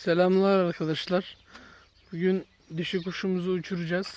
Selamlar arkadaşlar. Bugün dişi kuşumuzu uçuracağız.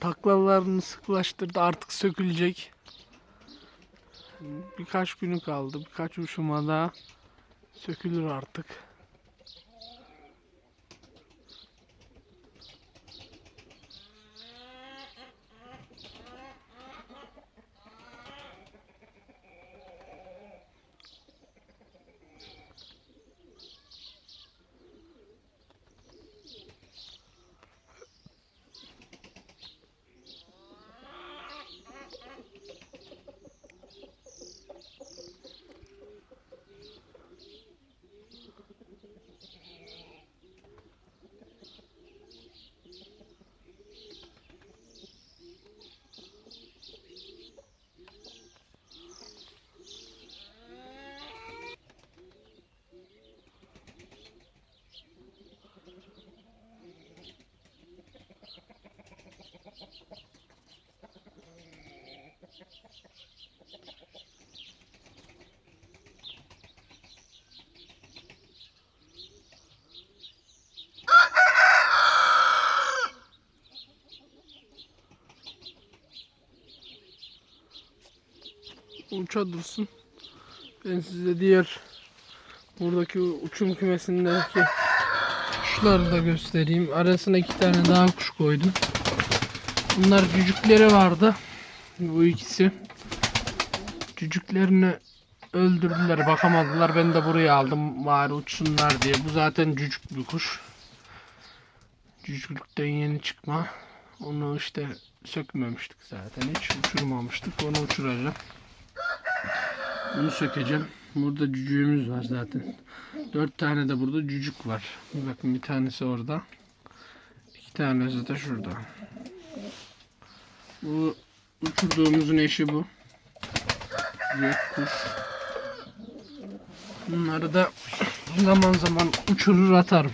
Taklalarını sıklaştırdı artık sökülecek. Birkaç günü kaldı. Birkaç uçuma daha sökülür artık. Uça dursun. Ben size diğer buradaki uçum kümesindeki kuşları da göstereyim. Arasına iki tane daha kuş koydum. Bunlar cücükleri vardı. Bu ikisi. Cücüklerini öldürdüler, bakamadılar. Ben de buraya aldım bari uçsunlar diye. Bu zaten cücük bir kuş. Cücüklükten yeni çıkma. Onu işte sökmemiştik zaten. Hiç uçurmamıştık. Onu uçuracağım. Bunu sökeceğim. Burada cücüğümüz var zaten. Dört tane de burada cücük var. Bakın bir tanesi orada. İki tanesi de şurada. Bu uçurduğumuzun eşi bu. Gök kuş. Bunları da zaman zaman uçurur atarım.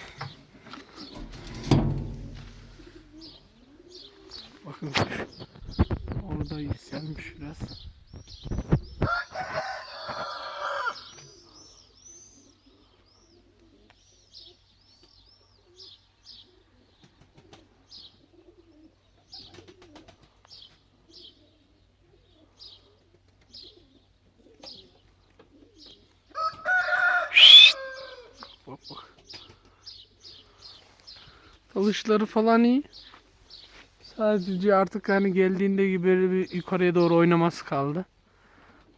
Bakın. Orada yükselmiş biraz. Dalışları falan iyi. Sadece artık hani geldiğinde gibi böyle bir yukarıya doğru oynaması kaldı.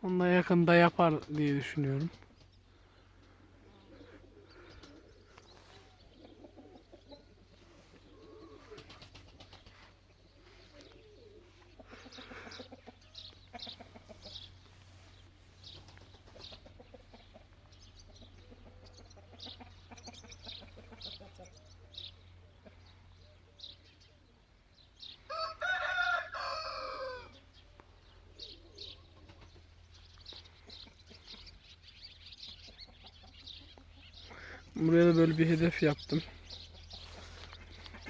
Onu da yakında yapar diye düşünüyorum. Buraya da böyle bir hedef yaptım.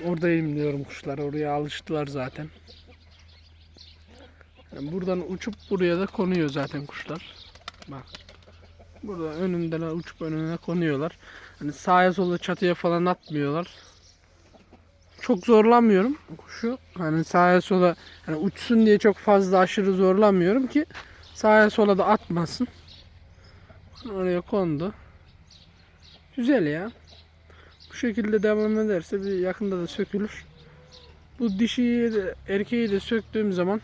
Orada diyorum kuşlar. Oraya alıştılar zaten. Yani buradan uçup buraya da konuyor zaten kuşlar. Bak. Burada önünden uçup önüne konuyorlar. Hani sağa sola çatıya falan atmıyorlar. Çok zorlamıyorum kuşu. Hani sağa sola hani uçsun diye çok fazla aşırı zorlamıyorum ki sağa sola da atmasın. Oraya kondu. Güzel ya. Bu şekilde devam ederse bir yakında da sökülür. Bu dişiyi de erkeği de söktüğüm zaman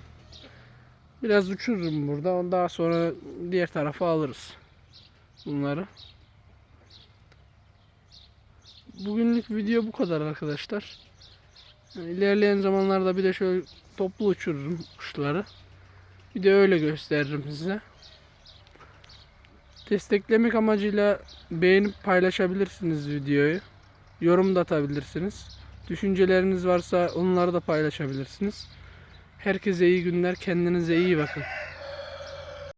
biraz uçururum burada. Ondan sonra diğer tarafa alırız bunları. Bugünlük video bu kadar arkadaşlar. İlerleyen zamanlarda bir de şöyle toplu uçururum kuşları. Bir de öyle gösteririm size. Desteklemek amacıyla beğenip paylaşabilirsiniz videoyu. Yorum da atabilirsiniz. Düşünceleriniz varsa onları da paylaşabilirsiniz. Herkese iyi günler. Kendinize iyi bakın.